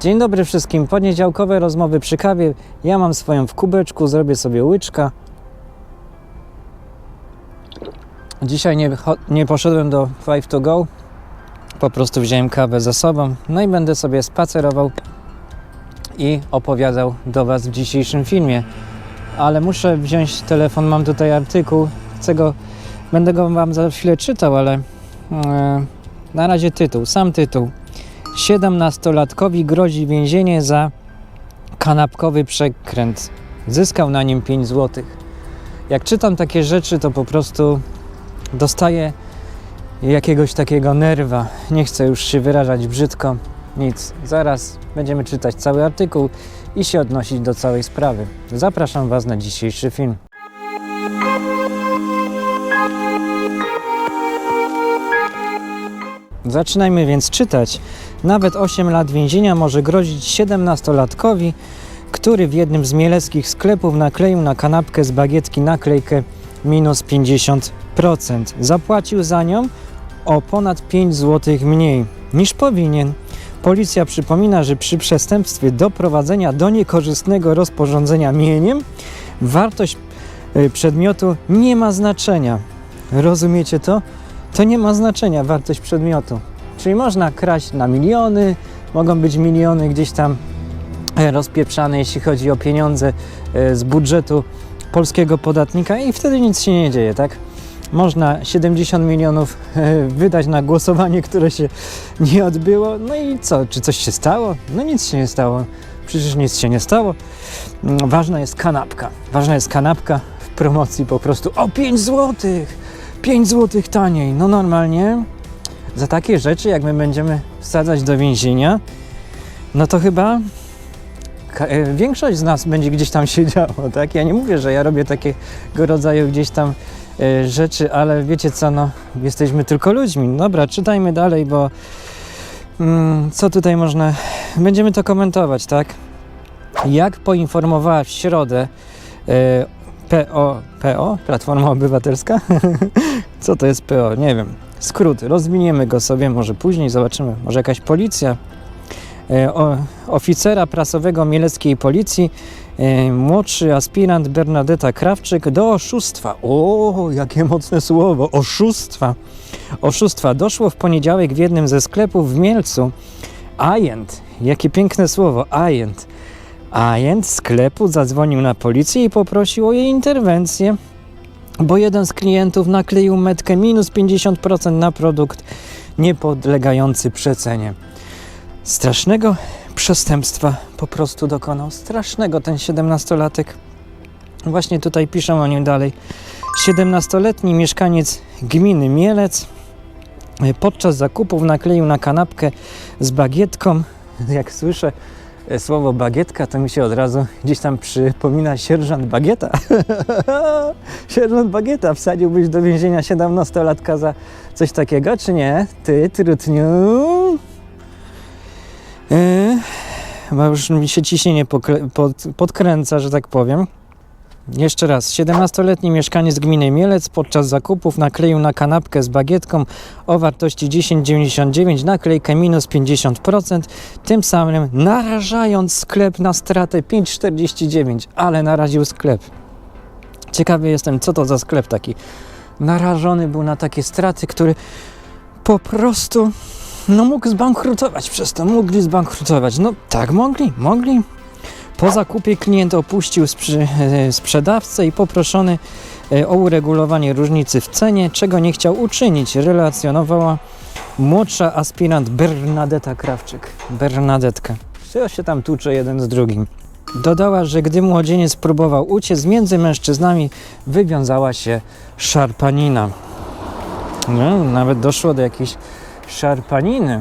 Dzień dobry wszystkim. Poniedziałkowe rozmowy przy kawie. Ja mam swoją w kubeczku, zrobię sobie łyczka. Dzisiaj nie, nie poszedłem do Five to Go. Po prostu wziąłem kawę ze sobą. No i będę sobie spacerował i opowiadał do Was w dzisiejszym filmie. Ale muszę wziąć telefon, mam tutaj artykuł. Chcę go, będę go Wam za chwilę czytał, ale e, na razie tytuł, sam tytuł. 17-latkowi grozi więzienie za kanapkowy przekręt. Zyskał na nim 5 zł. Jak czytam takie rzeczy, to po prostu dostaję jakiegoś takiego nerwa. Nie chcę już się wyrażać brzydko. Nic. Zaraz będziemy czytać cały artykuł i się odnosić do całej sprawy. Zapraszam Was na dzisiejszy film. Zaczynajmy więc czytać. Nawet 8 lat więzienia może grozić 17-latkowi, który w jednym z mieleckich sklepów nakleił na kanapkę z bagietki naklejkę minus 50%. Zapłacił za nią o ponad 5 zł mniej niż powinien. Policja przypomina, że przy przestępstwie doprowadzenia do niekorzystnego rozporządzenia mieniem wartość y, przedmiotu nie ma znaczenia. Rozumiecie to? To nie ma znaczenia wartość przedmiotu. Czyli można kraść na miliony, mogą być miliony gdzieś tam e, rozpieprzane, jeśli chodzi o pieniądze e, z budżetu polskiego podatnika i wtedy nic się nie dzieje, tak? Można 70 milionów e, wydać na głosowanie, które się nie odbyło. No i co? Czy coś się stało? No nic się nie stało. Przecież nic się nie stało. Ważna jest kanapka. Ważna jest kanapka w promocji po prostu o 5 złotych. 5 złotych taniej. No normalnie za takie rzeczy, jak my będziemy wsadzać do więzienia, no to chyba e, większość z nas będzie gdzieś tam siedziało, tak? Ja nie mówię, że ja robię takiego rodzaju gdzieś tam e, rzeczy, ale wiecie co, no, jesteśmy tylko ludźmi. Dobra, czytajmy dalej, bo mm, co tutaj można... Będziemy to komentować, tak? Jak poinformowała w środę e, PO, PO? Platforma Obywatelska? Co to jest PO? Nie wiem. Skrót, rozwiniemy go sobie może później, zobaczymy. Może jakaś policja. E, o, oficera prasowego mieleckiej policji, e, młodszy aspirant Bernadetta Krawczyk do oszustwa. O, jakie mocne słowo, oszustwa. Oszustwa doszło w poniedziałek w jednym ze sklepów w Mielcu. Agent, jakie piękne słowo, agent. Agent sklepu zadzwonił na policję i poprosił o jej interwencję bo jeden z klientów nakleił metkę minus 50% na produkt niepodlegający przecenie. Strasznego przestępstwa po prostu dokonał. Strasznego ten 17-latek. Właśnie tutaj piszą o nim dalej. 17-letni mieszkaniec gminy Mielec podczas zakupów nakleił na kanapkę z bagietką. Jak słyszę słowo bagietka, to mi się od razu gdzieś tam przypomina sierżant Bagieta. Sierżant Bagieta, wsadziłbyś do więzienia 17-latka za coś takiego, czy nie? Ty, trutniu. Yy, bo już mi się ciśnienie podkręca, że tak powiem. Jeszcze raz, 17-letni mieszkaniec gminy Mielec podczas zakupów nakleił na kanapkę z bagietką o wartości 10,99 naklejkę minus 50%, tym samym narażając sklep na stratę 5,49, ale naraził sklep. Ciekawy jestem, co to za sklep taki. Narażony był na takie straty, który po prostu no mógł zbankrutować przez to. Mogli zbankrutować. No tak, mogli, mogli. Po zakupie klient opuścił e, sprzedawcę i poproszony e, o uregulowanie różnicy w cenie, czego nie chciał uczynić, relacjonowała młodsza aspirant Bernadetta Krawczyk. Bernadetka. Co się tam tłucze jeden z drugim? Dodała, że gdy młodzieniec próbował uciec, między mężczyznami wywiązała się szarpanina. No, nawet doszło do jakiejś szarpaniny.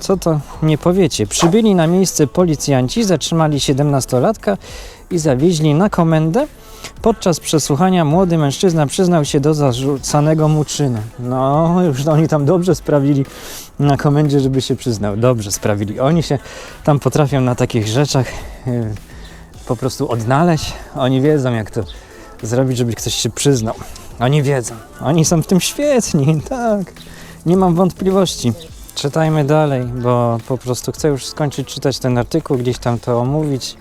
Co to nie powiecie? Przybyli na miejsce policjanci, zatrzymali 17-latka i zawieźli na komendę. Podczas przesłuchania młody mężczyzna przyznał się do zarzucanego mu czynu. No, już oni tam dobrze sprawili na komendzie, żeby się przyznał. Dobrze sprawili. Oni się tam potrafią na takich rzeczach yy, po prostu odnaleźć. Oni wiedzą, jak to zrobić, żeby ktoś się przyznał. Oni wiedzą. Oni są w tym świetni, tak. Nie mam wątpliwości. Czytajmy dalej, bo po prostu chcę już skończyć czytać ten artykuł, gdzieś tam to omówić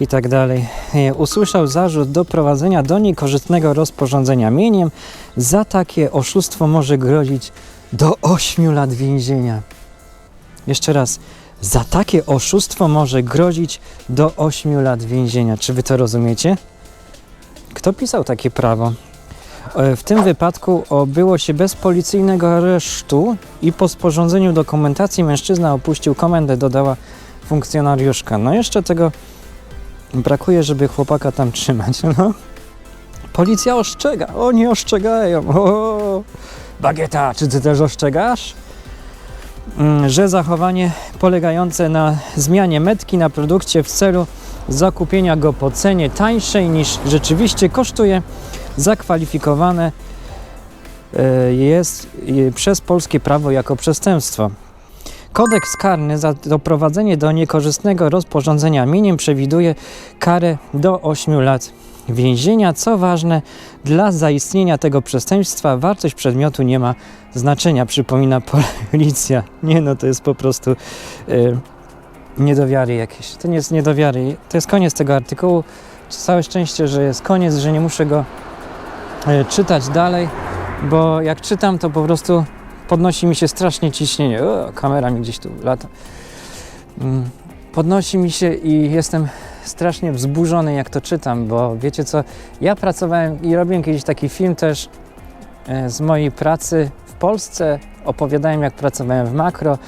i tak dalej. E, Usłyszał zarzut doprowadzenia do niekorzystnego rozporządzenia mieniem. Za takie oszustwo może grozić do 8 lat więzienia. Jeszcze raz. Za takie oszustwo może grozić do 8 lat więzienia. Czy wy to rozumiecie? Kto pisał takie prawo? E, W tym wypadku obyło się bez policyjnego aresztu i po sporządzeniu dokumentacji mężczyzna opuścił komendę, dodała funkcjonariuszka. No jeszcze tego brakuje, żeby chłopaka tam trzymać. No. Policja ostrzega, oni ostrzegają. O, bagieta, czy ty też ostrzegasz? Mm, Że zachowanie polegające na zmianie metki na produkcie w celu zakupienia go po cenie tańszej niż rzeczywiście kosztuje, zakwalifikowane e, jest e, przez polskie prawo jako przestępstwo. Kodeks karny za doprowadzenie do niekorzystnego rozporządzenia mieniem przewiduje karę do 8 lat więzienia. Co ważne, dla zaistnienia tego przestępstwa wartość przedmiotu nie ma znaczenia, przypomina policja. Nie no, to jest po prostu e, niedowiary jakieś. To nie jest niedowiary. To jest koniec tego artykułu. Całe szczęście, że jest koniec, że nie muszę go czytać dalej, bo jak czytam, to po prostu podnosi mi się strasznie ciśnienie. O, kamera mi gdzieś tu lata. Mm, Podnosi mi się i jestem strasznie wzburzony, jak to czytam, bo wiecie co, ja pracowałem i robiłem kiedyś taki film też e, z mojej pracy w Polsce. Opowiadałem, jak pracowałem w makro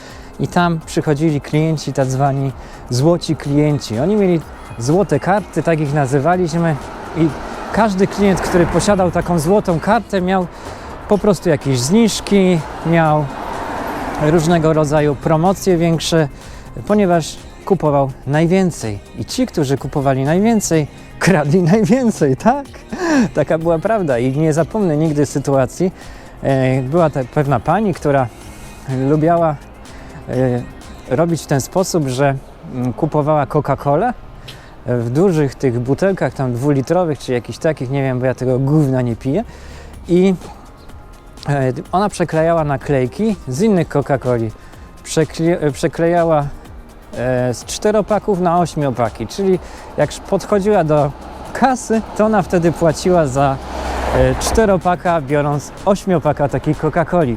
i tam przychodzili klienci, tak zwani złoci klienci. Oni mieli złote karty, tak ich nazywaliśmy i każdy klient, który posiadał taką złotą kartę miał po prostu jakieś zniżki, miał różnego rodzaju promocje większe, ponieważ kupował najwięcej. I ci, którzy kupowali najwięcej, kradli najwięcej, tak? Taka była prawda i nie zapomnę nigdy sytuacji. E, Była pewna pani, która lubiała e, robić w ten sposób, że mm, kupowała Coca-Colę w dużych tych butelkach, tam dwulitrowych czy jakichś takich, nie wiem, bo ja tego gówna nie piję. I e, ona przeklejała naklejki z innych Coca-Coli. Przekle, przeklejała e, z czteropaków na ośmiopaki, czyli jak podchodziła do kasy, to ona wtedy płaciła za e, czteropaka, biorąc ośmiopaka takiej Coca-Coli.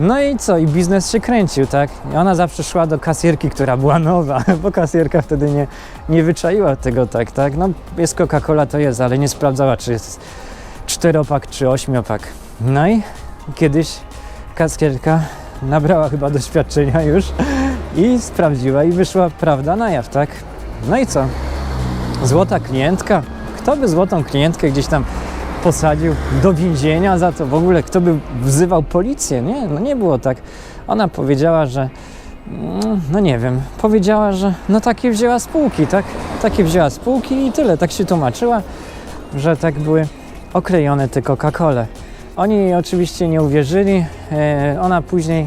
No i co? I biznes się kręcił, tak? I ona zawsze szła do kasierki, która była nowa, bo kasjerka wtedy nie, nie wyczaiła tego tak, tak? No jest Coca-Cola, to jest, ale nie sprawdzała, czy jest czteropak, czy ośmiopak. No i kiedyś kasjerka nabrała chyba doświadczenia już i sprawdziła i wyszła prawda na jaw, tak? No i co? Złota klientka? Kto by złotą klientkę gdzieś tam posadził do więzienia za to? W ogóle kto by wzywał policję? Nie, no nie było tak. Ona powiedziała, że mm, no nie wiem, powiedziała, że no takie wzięła spółki, tak? Takie wzięła spółki i tyle. Tak się tłumaczyła, że tak były oklejone te Coca-Cole. Oni jej oczywiście nie uwierzyli. E, ona później,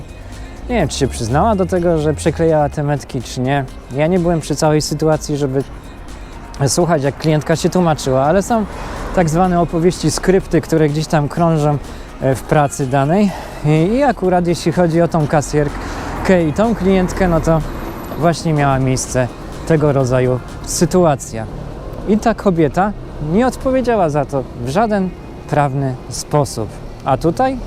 nie wiem, czy się przyznała do tego, że przeklejała te metki, czy nie. Ja nie byłem przy całej sytuacji, żeby słuchać, jak klientka się tłumaczyła, ale są tak zwane opowieści, skrypty, które gdzieś tam krążą e, w pracy danej. I, I akurat jeśli chodzi o tą kasjerkę i tą klientkę, no to właśnie miała miejsce tego rodzaju sytuacja. I ta kobieta nie odpowiedziała za to w żaden prawny sposób. A tutaj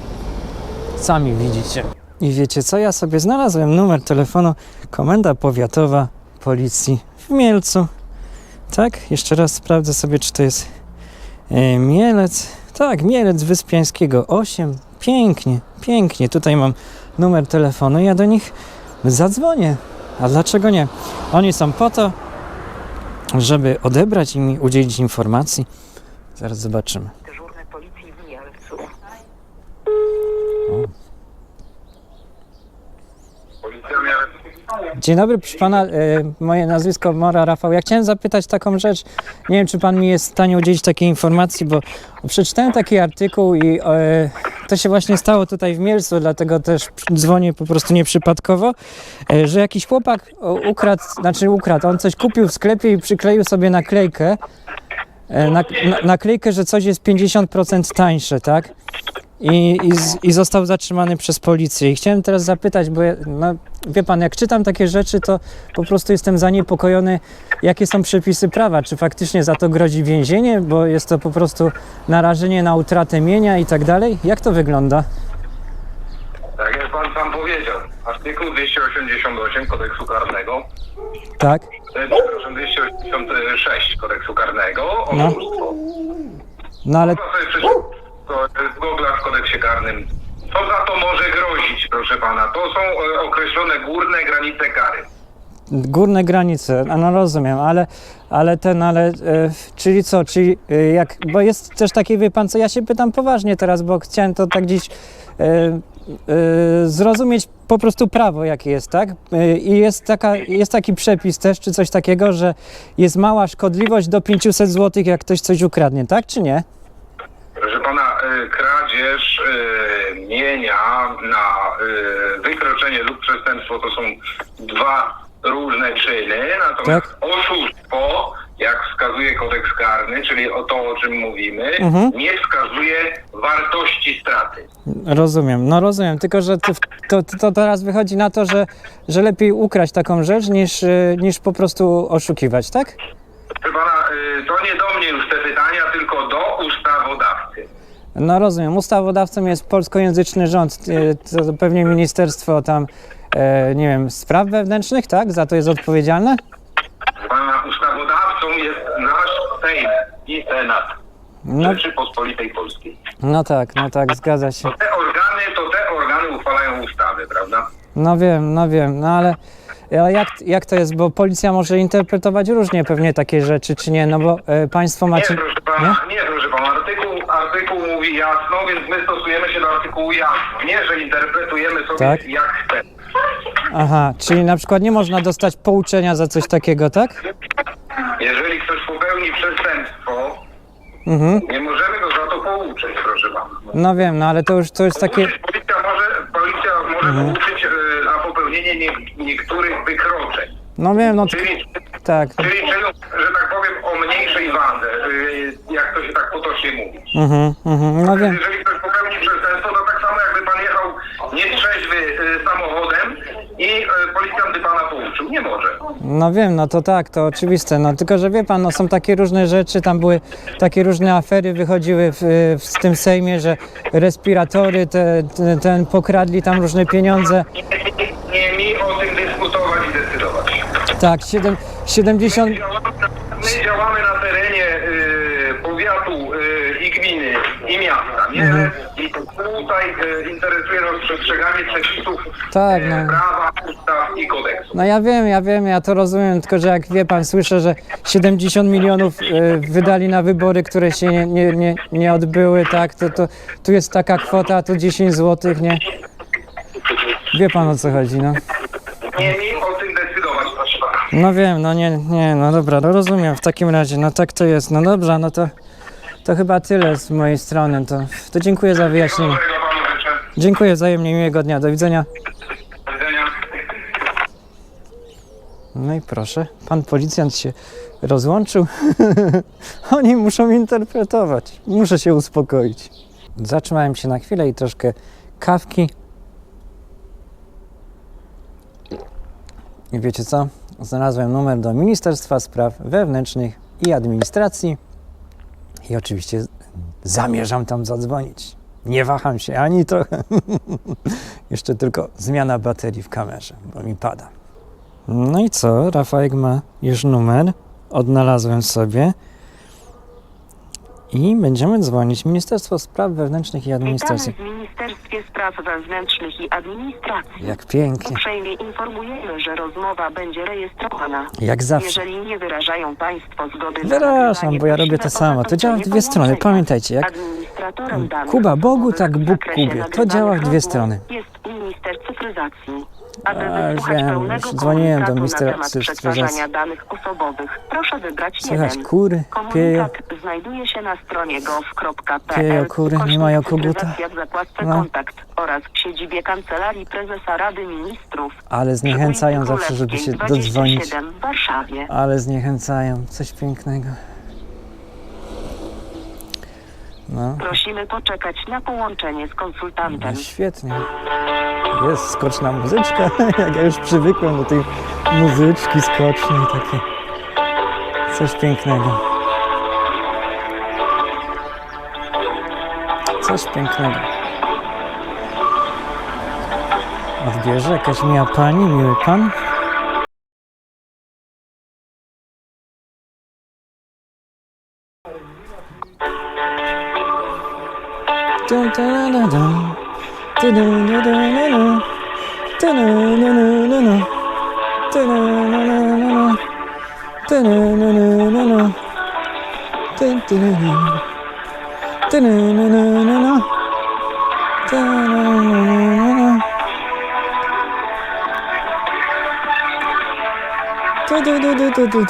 sami widzicie. I wiecie co? Ja sobie znalazłem numer telefonu Komenda Powiatowa Policji w Mielcu. Tak, jeszcze raz sprawdzę sobie, czy to jest e, Mielec. Tak, Mielec Wyspiańskiego 8. Pięknie, pięknie. Tutaj mam numer telefonu. Ja do nich zadzwonię. A dlaczego nie? Oni są po to, żeby odebrać i mi udzielić informacji. Zaraz zobaczymy. Dyżurny policji w Mielcu. Policja miała... Dzień dobry, proszę pana. E, moje nazwisko Mora Rafał. Ja chciałem zapytać taką rzecz. Nie wiem, czy pan mi jest w stanie udzielić takiej informacji, bo przeczytałem taki artykuł i e, to się właśnie stało tutaj w Mielcu, dlatego też dzwonię po prostu nieprzypadkowo, e, że jakiś chłopak ukradł, znaczy ukradł, on coś kupił w sklepie i przykleił sobie naklejkę, na, na, naklejkę, że coś jest 50% tańsze, tak? I, i, z, i został zatrzymany przez policję. I chciałem teraz zapytać, bo ja, no, wie pan, jak czytam takie rzeczy, to po prostu jestem zaniepokojony, jakie są przepisy prawa. Czy faktycznie za to grozi więzienie, bo jest to po prostu narażenie na utratę mienia i tak dalej? Jak to wygląda? Tak jak pan sam powiedział, artykuł 288 kodeksu karnego, Tak? e, przepraszam, 286 kodeksu karnego, No. oszustwo. No ale Można sobie w w kodeksie karnym. Co za to może grozić, proszę pana? To są e, określone górne granice kary. Górne granice, a no rozumiem, ale, ale ten, ale, e, czyli co, czyli e, jak, bo jest też takie, wie pan co, ja się pytam poważnie teraz, bo chciałem to tak gdzieś e, e, zrozumieć po prostu prawo, jakie jest, tak? E, I jest, taka, jest taki przepis też, czy coś takiego, że jest mała szkodliwość do 500 zł, jak ktoś coś ukradnie, tak, czy nie? Proszę pana, kradzież e, mienia na e, wykroczenie lub przestępstwo to są dwa różne czyny, natomiast Tak. oszustwo, jak wskazuje kodeks karny, czyli o to, o czym mówimy, Mhm. nie wskazuje wartości straty. Rozumiem, no rozumiem, tylko że to, to, to teraz wychodzi na to, że, że lepiej ukraść taką rzecz, niż, e, niż po prostu oszukiwać, tak? Proszę pana, to nie do mnie już te pytania, tylko do ustawodawcy. No rozumiem, ustawodawcą jest polskojęzyczny rząd, e, to pewnie ministerstwo tam, e, nie wiem, spraw wewnętrznych, tak? Za to jest odpowiedzialne? Ustawodawcą jest nasz Sejm i Senat No, Rzeczypospolitej Polskiej. no tak, no tak, zgadza się. Te organy, to te organy uchwalają ustawy, prawda? No wiem, no wiem, no ale, ale jak, jak to jest, bo policja może interpretować różnie pewnie takie rzeczy, czy nie, no bo e, państwo Nie, macie... proszę pana, nie, proszę pana, artykuł, artykuł mówi jasno, więc my stosujemy się do artykułu jasno. Nie, że interpretujemy sobie Tak. jak chcemy. Aha, czyli na przykład nie można dostać pouczenia za coś takiego, tak? Jeżeli ktoś popełni przestępstwo, Mhm. nie możemy go za to pouczyć, proszę pana. No wiem, no ale to już to jest takie... Policja może, policja może Mhm. pouczyć popełnienie nie, niektórych wykroczeń. No wiem, no Czyli, tak. czyli czynu, że tak powiem, o mniejszej wadze, e, jak to się tak potocznie mówi. Mhm, mhm, no wiem. Jeżeli ktoś popełni przestępstwo, to tak samo jakby pan jechał nietrzeźwy y, samochodem i y, policjant by pana pouczył. Nie może. No wiem, no to tak, to oczywiste, no tylko, że wie pan, no są takie różne rzeczy, tam były takie różne afery, wychodziły w, w, w tym Sejmie, że respiratory, te, te, ten pokradli tam różne pieniądze. Mi o tym dyskutować i decydować. Tak, siedem- 70... My działamy, my działamy na terenie y, powiatu y, i gminy i miasta, nie? Mhm. I tutaj y, interesuje nas przestrzeganie przepisów Tak, y, no. prawa, ustaw i kodeksu. No ja wiem, ja wiem, ja to rozumiem, tylko że jak wie pan, słyszę, że 70 milionów e, wydali na wybory, które się nie, nie, nie, nie odbyły, tak, to, to tu jest taka kwota, tu 10 zł, nie? Wie pan o co chodzi, no. Nie mi o tym decydować, proszę pana. No wiem, no nie, nie, no dobra, no rozumiem w takim razie, no tak to jest, no dobra, no to, to chyba tyle z mojej strony, to, to dziękuję za wyjaśnienie. Dobrego panu życzę. Dziękuję wzajemnie, miłego dnia, do widzenia. Do widzenia. No i proszę, pan policjant się rozłączył. Oni muszą interpretować. Muszę się uspokoić. Zatrzymałem się na chwilę i troszkę kawki. I wiecie co? Znalazłem numer do Ministerstwa Spraw Wewnętrznych i Administracji. I oczywiście zamierzam tam zadzwonić. Nie waham się ani trochę. Jeszcze tylko zmiana baterii w kamerze, bo mi pada. No i co? Rafałek ma już numer. Odnalazłem sobie. I będziemy dzwonić. Ministerstwo Spraw Wewnętrznych i Witamy Administracji. w Ministerstwie Spraw Wewnętrznych i Administracji. Jak pięknie. Uprzejmie informujemy, że rozmowa będzie rejestrowana. Jak zawsze. Jeżeli nie wyrażają Państwo zgody na Wyrażam, bo ja robię to samo. To działa w dwie strony. Pamiętajcie, jak Kuba Bogu, tak Bóg Kubie. To działa w dwie strony. Jest minister cyfryzacji. Aby A, wysłuchać wiem, pełnego już dzwoniłem do komunikatu ministra temat cyfryzacji. przetwarzania danych osobowych, proszę wybrać słychać jeden. kury, pieje. Komunikat znajduje się na stronie gov.pl Pieją kury, nie mają koguta. cyfryzacja w zakładce No. kontakt oraz w siedzibie Kancelarii Prezesa Rady Ministrów. Ale zniechęcają ulicy zawsze, żeby się Królewskiej dodzwonić. 27 w Warszawie. Ale zniechęcają. Coś pięknego. No. Prosimy poczekać na połączenie z konsultantem. No świetnie. Jest skoczna muzyczka, jak ja już przywykłem do tej muzyczki skocznej, takie coś pięknego. Coś pięknego. Odbierze jakaś miła pani, miły pan? du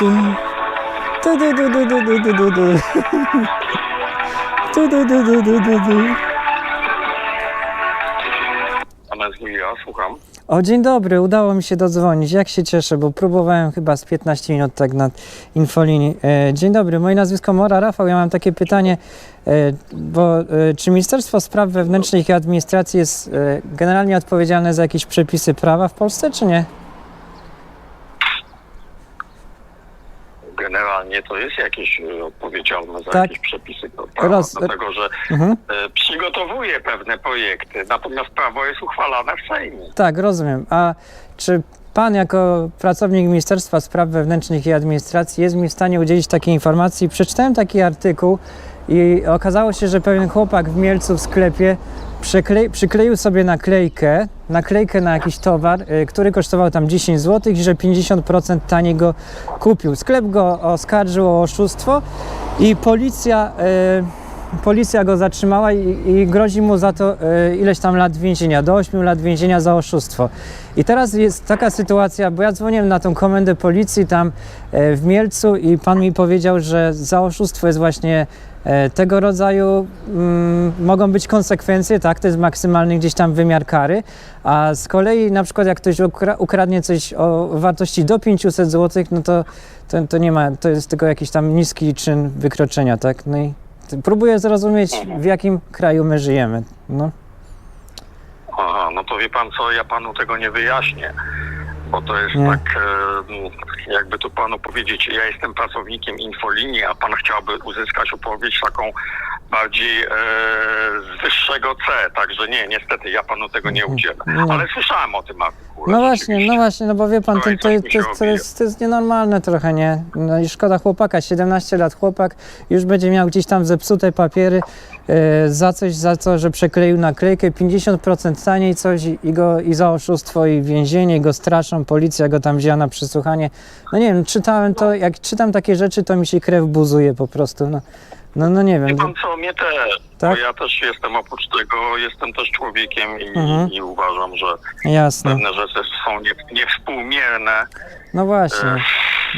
słucham. O, dzień dobry, udało mi się dodzwonić. Jak się cieszę, bo próbowałem chyba z 15 minut tak na infolinii. E, dzień dobry, moje nazwisko Mora Rafał. Ja mam takie pytanie, e, bo e, czy Ministerstwo Spraw Wewnętrznych i Administracji jest e, generalnie odpowiedzialne za jakieś przepisy prawa w Polsce, czy nie? Generalnie to jest jakieś e, odpowiedzialne za Tak. jakieś przepisy prawa, Roz- dlatego że Mhm. e, przygotowuje pewne projekty, natomiast prawo jest uchwalane w Sejmie. Tak, rozumiem. A czy pan jako pracownik Ministerstwa Spraw Wewnętrznych i Administracji jest mi w stanie udzielić takiej informacji? Przeczytałem taki artykuł i okazało się, że pewien chłopak w Mielcu w sklepie przykle- przykleił sobie naklejkę, naklejkę na jakiś towar, y, który kosztował tam 10 zł i że 50% taniej go kupił. Sklep go oskarżył o oszustwo i policja... y, Policja go zatrzymała i, i grozi mu za to e, ileś tam lat więzienia, do 8 lat więzienia za oszustwo. I teraz jest taka sytuacja, bo ja dzwoniłem na tą komendę policji tam e, w Mielcu i pan mi powiedział, że za oszustwo jest właśnie tego rodzaju, mm, mogą być konsekwencje, tak, to jest maksymalny gdzieś tam wymiar kary, a z kolei na przykład jak ktoś ukra- ukradnie coś o wartości do 500 zł, no to, to, to nie ma, to jest tylko jakiś tam niski czyn wykroczenia, tak, no i Próbuję zrozumieć, w jakim kraju my żyjemy. No, Aha, no to wie pan co, ja panu tego nie wyjaśnię, bo to jest Nie. tak, e, jakby tu panu powiedzieć, ja jestem pracownikiem infolinii, a pan chciałby uzyskać odpowiedź taką bardziej e, z wyższego C, także nie, niestety ja panu tego nie udzielę. Nie. Ale słyszałem o tym no właśnie, no właśnie, no bo wie pan, to, Słuchaj, to, to, to, obija. jest, to jest nienormalne trochę, nie? No i szkoda chłopaka, 17 lat chłopak, już będzie miał gdzieś tam zepsute papiery e, za coś, za to, że przekleił naklejkę, 50% taniej coś i, i, go, i za oszustwo i więzienie, i go straszą, policja go tam wzięła na przesłuchanie. No nie wiem, czytałem to, jak czytam takie rzeczy, to mi się krew buzuje po prostu, no. No, no nie Wie wiem. pan co, mnie też, Tak? bo ja też jestem oprócz tego, jestem też człowiekiem i, Mhm. i uważam, że Jasne. pewne rzeczy są nie, niewspółmierne. No właśnie. E,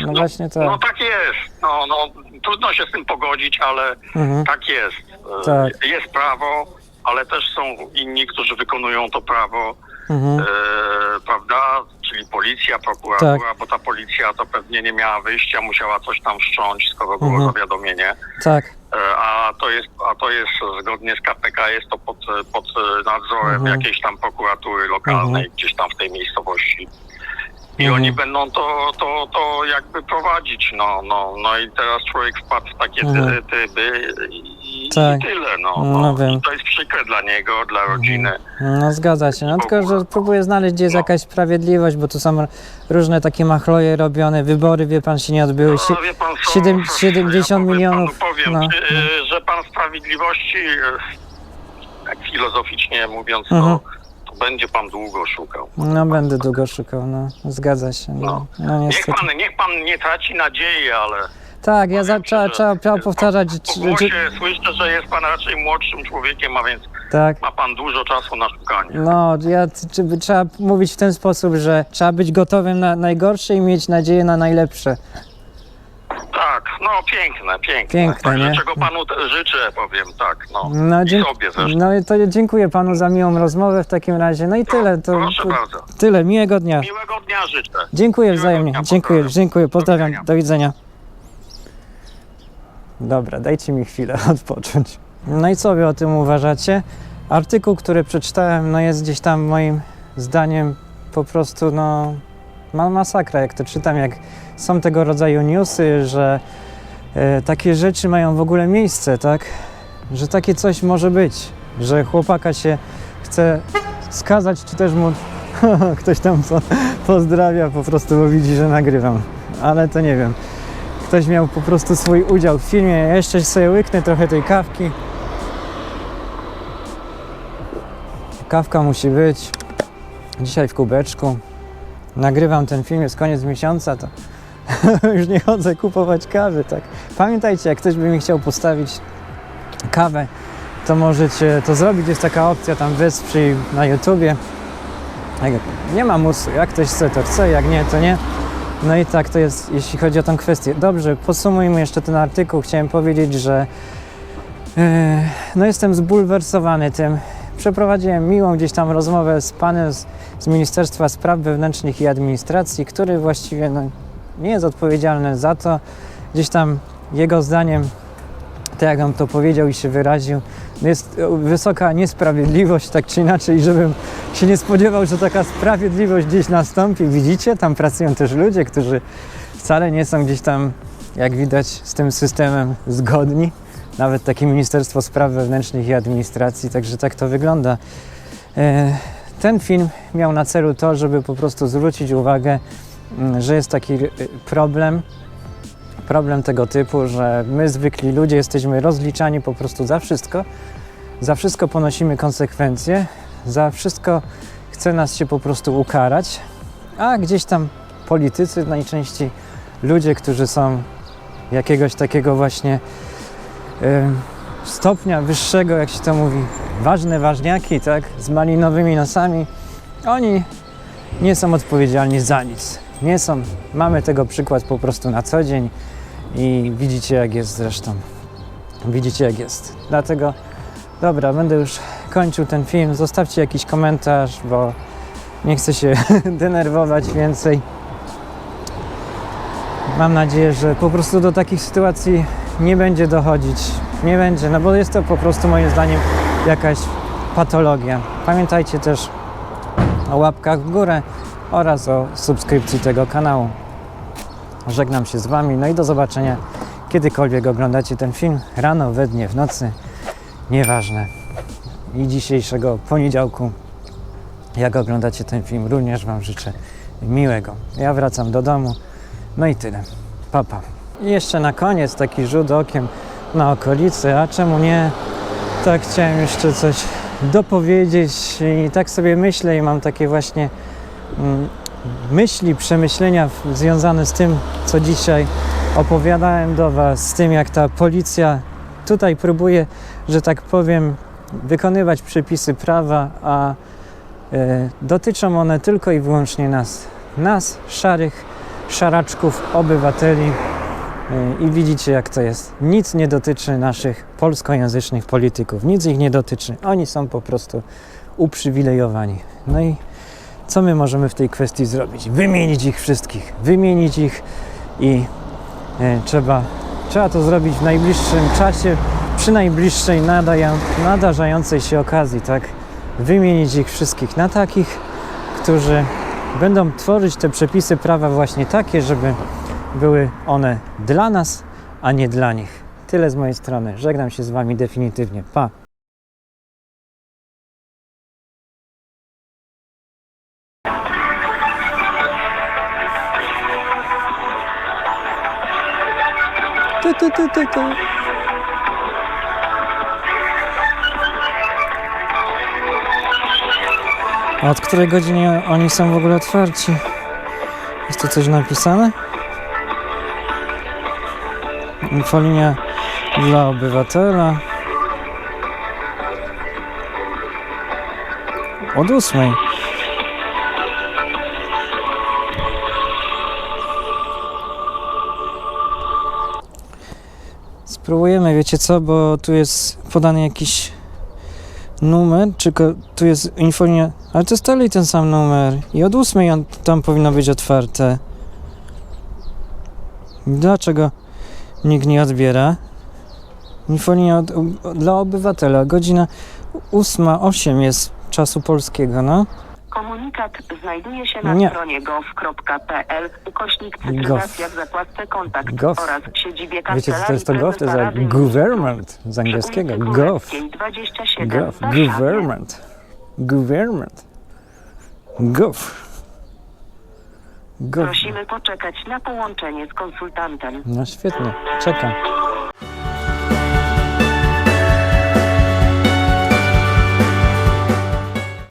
No właśnie tak. No tak jest, no, no trudno się z tym pogodzić, ale Mhm. tak jest. E, Tak. Jest prawo, ale też są inni, którzy wykonują to prawo, Mhm. e, prawda? Czyli policja, prokuratura, Tak. bo ta policja to pewnie nie miała wyjścia, musiała coś tam wszcząć, skoro było Mhm. zawiadomienie. Tak. E, A to jest, a to jest zgodnie z KPK jest to pod, pod nadzorem Mhm. jakiejś tam prokuratury lokalnej Mhm. gdzieś tam w tej miejscowości. I Mhm. oni będą to, to, to jakby prowadzić, no, no, no i teraz człowiek wpadł w takie Mhm. ty, tyby i, Tak. i tyle, no. No no. wiem. I to jest przykre dla niego, dla rodziny. No zgadza się. No tylko, że próbuję znaleźć, gdzie jest No. jakaś sprawiedliwość, bo tu są różne takie machloje robione, wybory, wie pan, się nie odbyły. No, wie pan siedem- ja 70 powiem milionów, Panu powiem, no. czy, e, że pan sprawiedliwości, e, tak filozoficznie mówiąc, Mhm. to, to będzie pan długo szukał. No będę długo szukał, no zgadza się. No, no Niech niestety. pan, niech pan nie traci nadziei, ale Tak, ja za, trzeba, trzeba, powtarzać, po, po czy, głosie czy, słyszę, że jest pan raczej młodszym człowiekiem, a więc tak. ma pan dużo czasu na szukanie. No, ja, czy, trzeba mówić w ten sposób, że trzeba być gotowym na najgorsze i mieć nadzieję na najlepsze. Tak, no piękne, piękne. Piękne, Także nie? czego panu życzę, powiem tak, no. No, I sobie zresztą. no i to dziękuję panu za miłą rozmowę w takim razie. No i tyle. To, Proszę to, bardzo. tyle, miłego dnia. Miłego dnia życzę. Dziękuję Miłego wzajemnie. dnia, Dziękuję, pozdrawiam. dziękuję. Pozdrawiam. widzenia. Do widzenia. Dobra, dajcie mi chwilę odpocząć. No i co wy o tym uważacie? Artykuł, który przeczytałem, no jest gdzieś tam moim zdaniem po prostu, no, ma masakra, jak to czytam, jak są tego rodzaju newsy, że e, takie rzeczy mają w ogóle miejsce, tak? Że takie coś może być, że chłopaka się chce skazać, czy też mu ktoś tam po, pozdrawia po prostu, bo widzi, że nagrywam. Ale to nie wiem. Ktoś miał po prostu swój udział w filmie. Ja jeszcze sobie łyknę trochę tej kawki. Kawka musi być. Dzisiaj w kubeczku. Nagrywam ten film, jest koniec miesiąca, to już nie chodzę kupować kawy, tak. Pamiętajcie, jak ktoś by mi chciał postawić kawę, to możecie to zrobić. Jest taka opcja tam wesprzyj na YouTubie. Nie ma musu. Jak ktoś chce, to chce, jak nie, to nie. No i tak to jest, jeśli chodzi o tą kwestię. Dobrze, podsumujmy jeszcze ten artykuł. Chciałem powiedzieć, że e, no jestem zbulwersowany tym. Przeprowadziłem miłą gdzieś tam rozmowę z panem z, z Ministerstwa Spraw Wewnętrznych i Administracji, który właściwie no, nie jest odpowiedzialny za to. Gdzieś tam jego zdaniem, tak jak on to powiedział i się wyraził, jest wysoka niesprawiedliwość, tak czy inaczej, żebym się nie spodziewał, że taka sprawiedliwość gdzieś nastąpi. Widzicie, tam pracują też ludzie, którzy wcale nie są gdzieś tam, jak widać, z tym systemem zgodni. Nawet takie Ministerstwo Spraw Wewnętrznych i Administracji, także tak to wygląda. E, Ten film miał na celu to, żeby po prostu zwrócić uwagę, mm, że jest taki y, problem, problem tego typu, że my zwykli ludzie jesteśmy rozliczani po prostu za wszystko, za wszystko ponosimy konsekwencje, za wszystko chce nas się po prostu ukarać, a gdzieś tam politycy, najczęściej ludzie, którzy są jakiegoś takiego właśnie stopnia wyższego, jak się to mówi, ważne ważniaki, tak, z malinowymi nosami, oni nie są odpowiedzialni za nic. Nie są. Mamy tego przykład po prostu na co dzień i widzicie jak jest zresztą. Widzicie jak jest. Dlatego Dobra, będę już kończył ten film. Zostawcie jakiś komentarz, bo nie chcę się denerwować więcej. Mam nadzieję, że po prostu do takich sytuacji nie będzie dochodzić. Nie będzie, no bo jest to po prostu moim zdaniem jakaś patologia. Pamiętajcie też o łapkach w górę oraz o subskrypcji tego kanału. Żegnam się z Wami, no i do zobaczenia kiedykolwiek oglądacie ten film, rano, we dnie, w nocy nieważne. I dzisiejszego poniedziałku, jak oglądacie ten film, również Wam życzę miłego. Ja wracam do domu, no i tyle. Papa. I jeszcze na koniec taki rzut okiem na okolicy, a czemu nie? Tak chciałem jeszcze coś dopowiedzieć i tak sobie myślę i mam takie właśnie mm, myśli, przemyślenia związane z tym, co dzisiaj opowiadałem do Was, z tym jak ta policja tutaj próbuje że tak powiem, wykonywać przepisy prawa, a e, dotyczą one tylko i wyłącznie nas, nas, szarych, szaraczków, obywateli. I widzicie, jak to jest. Nic nie dotyczy naszych polskojęzycznych polityków, nic ich nie dotyczy. Oni są po prostu uprzywilejowani. No i co my możemy w tej kwestii zrobić? Wymienić ich wszystkich, wymienić ich i e, trzeba, trzeba to zrobić w najbliższym czasie, przy najbliższej nadaja, nadarzającej się okazji, tak? Wymienić ich wszystkich na takich, którzy będą tworzyć te przepisy prawa właśnie takie, żeby były one dla nas, a nie dla nich. Tyle z mojej strony. Żegnam się z Wami definitywnie. Pa! Tu, tu, tu, tu, tu. Od której godziny oni są w ogóle otwarci? Jest tu coś napisane? Infolinia dla obywatela. Od ósmej. Spróbujemy, wiecie co, bo tu jest podany jakiś numer, czy tu jest infolinia, ale to jest dalej ten sam numer i od ósmej on, tam powinno być otwarte. Dlaczego nikt nie odbiera? Infolia od, dla obywatela. Godzina 8.08 jest czasu polskiego, no. Komunikat znajduje się na Nie. stronie gov.pl ukośnik cyfryzacja w zakładce kontakt Gov. oraz siedzibie Wiecie, co to jest to gov? To jest Prezesa Rady government z angielskiego. ulicy Gov. Królewskiej 27 Gov. w Warszawie. Government. Government. Gov. Prosimy poczekać na połączenie z konsultantem. No świetnie, czekam.